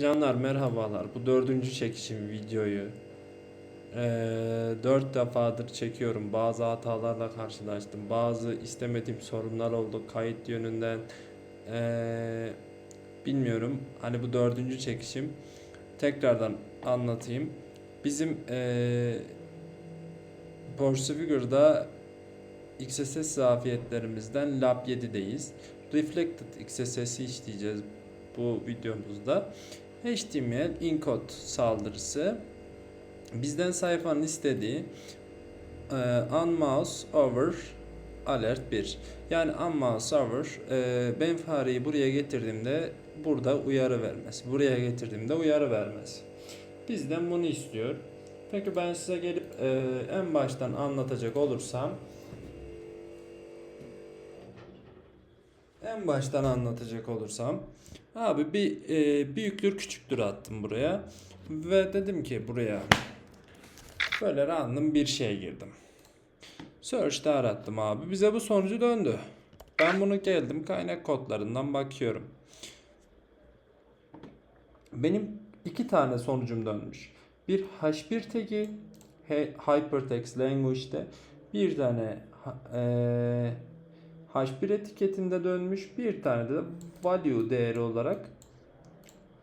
Canlar merhabalar. Bu dördüncü çekişim videoyu. Ee, dört defadır çekiyorum. Bazı hatalarla karşılaştım. Bazı istemediğim sorunlar oldu kayıt yönünden. Ee, bilmiyorum. Hani bu dördüncü çekişim. Tekrardan anlatayım. Bizim ee, Porsche Figure'da XSS zafiyetlerimizden Lab 7'deyiz. Reflected XSS'i işleyeceğiz bu videomuzda. HTML encode saldırısı bizden sayfanın istediği e, unmouse over alert 1. Yani unmouse over e, ben fareyi buraya getirdiğimde burada uyarı vermez. Buraya getirdiğimde uyarı vermez. Bizden bunu istiyor. Peki ben size gelip e, en baştan anlatacak olursam en baştan anlatacak olursam abi bir e, büyüktür küçüktür attım buraya ve dedim ki buraya böyle random bir şey girdim. Search'te arattım abi. Bize bu sonucu döndü. Ben bunu geldim kaynak kodlarından bakıyorum. Benim iki tane sonucum dönmüş. Bir H1 tagi He- Hypertext Language'de bir tane eee, H1 etiketinde dönmüş. Bir tane de value değeri olarak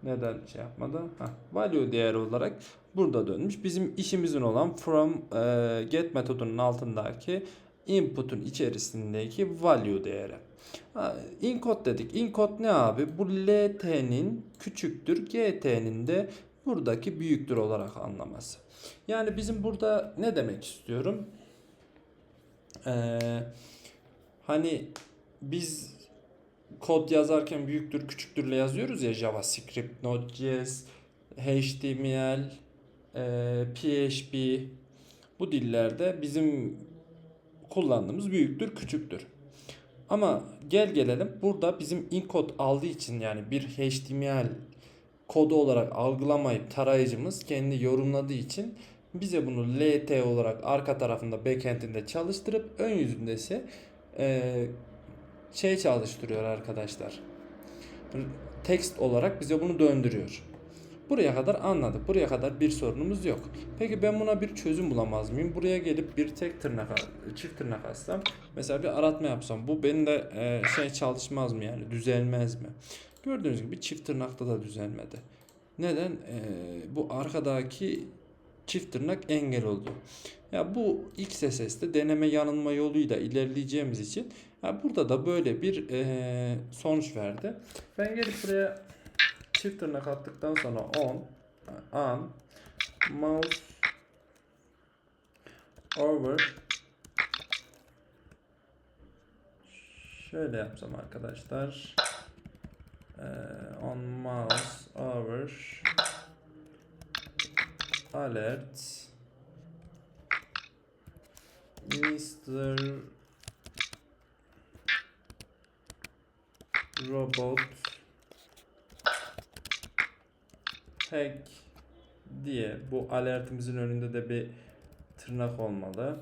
neden şey yapmadı? Ha, value değeri olarak burada dönmüş. Bizim işimizin olan from eee, get metodunun altındaki input'un içerisindeki value değeri. Ha, Encode dedik. Encode ne abi? Bu LT'nin küçüktür, GT'nin de buradaki büyüktür olarak anlaması. Yani bizim burada ne demek istiyorum? Ee, hani biz kod yazarken büyüktür, küçüktürle yazıyoruz ya JavaScript, Node.js, HTML, e, PHP bu dillerde bizim kullandığımız büyüktür, küçüktür. Ama gel gelelim burada bizim encode aldığı için yani bir HTML kodu olarak algılamayıp tarayıcımız kendi yorumladığı için bize bunu LT olarak arka tarafında backend'inde çalıştırıp ön yüzünde ise eee, şey çalıştırıyor arkadaşlar. Text olarak bize bunu döndürüyor. Buraya kadar anladık. Buraya kadar bir sorunumuz yok. Peki ben buna bir çözüm bulamaz mıyım? Buraya gelip bir tek tırnak, çift tırnak atsam, mesela bir aratma yapsam, bu benim de e, şey çalışmaz mı yani, düzelmez mi? Gördüğünüz gibi çift tırnakta da düzelmedi. Neden? E, bu arkadaki çift tırnak engel oldu. Ya bu XSS'te deneme yanılma yoluyla ilerleyeceğimiz için ya burada da böyle bir e, sonuç verdi. Ben gelip buraya çift tırnak attıktan sonra on, on, mouse over şöyle yapsam arkadaşlar Ee, on mouse over alert Mr. Robot Tag diye bu alertimizin önünde de bir tırnak olmalı.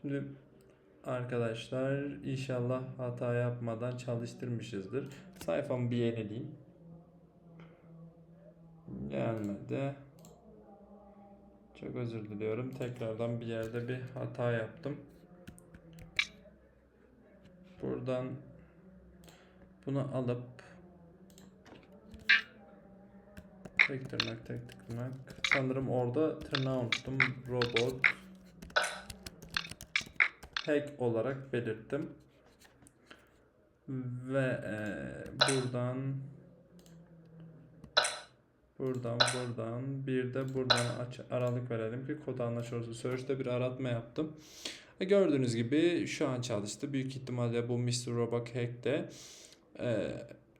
Şimdi arkadaşlar inşallah hata yapmadan çalıştırmışızdır. Sayfamı bir yenileyim. Gelmedi. Çok özür diliyorum. Tekrardan bir yerde bir hata yaptım. Buradan bunu alıp tek tırnak tek tırnak sanırım orada tırnağı unuttum robot hack olarak belirttim ve eee, buradan buradan buradan bir de buradan aç, aralık verelim ki kod anlaşılsın. Search'te bir aratma yaptım. E, Gördüğünüz gibi şu an çalıştı. Büyük ihtimalle bu Mr. Robot Hack'te e,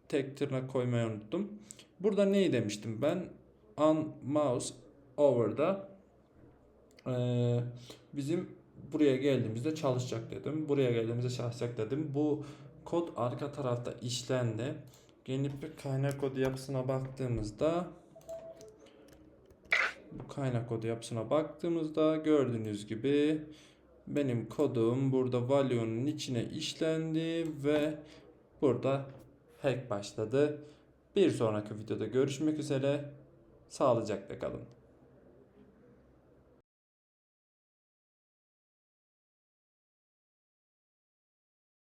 tek tırnak koymayı unuttum. Burada neyi demiştim ben? On mouse over'da e, bizim buraya geldiğimizde çalışacak dedim. Buraya geldiğimizde çalışacak dedim. Bu kod arka tarafta işlendi. Gelip bir kaynak kodu yapısına baktığımızda bu kaynak kodu yapısına baktığımızda gördüğünüz gibi benim kodum burada value'nun içine işlendi ve burada hack başladı. Bir sonraki videoda görüşmek üzere. Sağlıcakla kalın.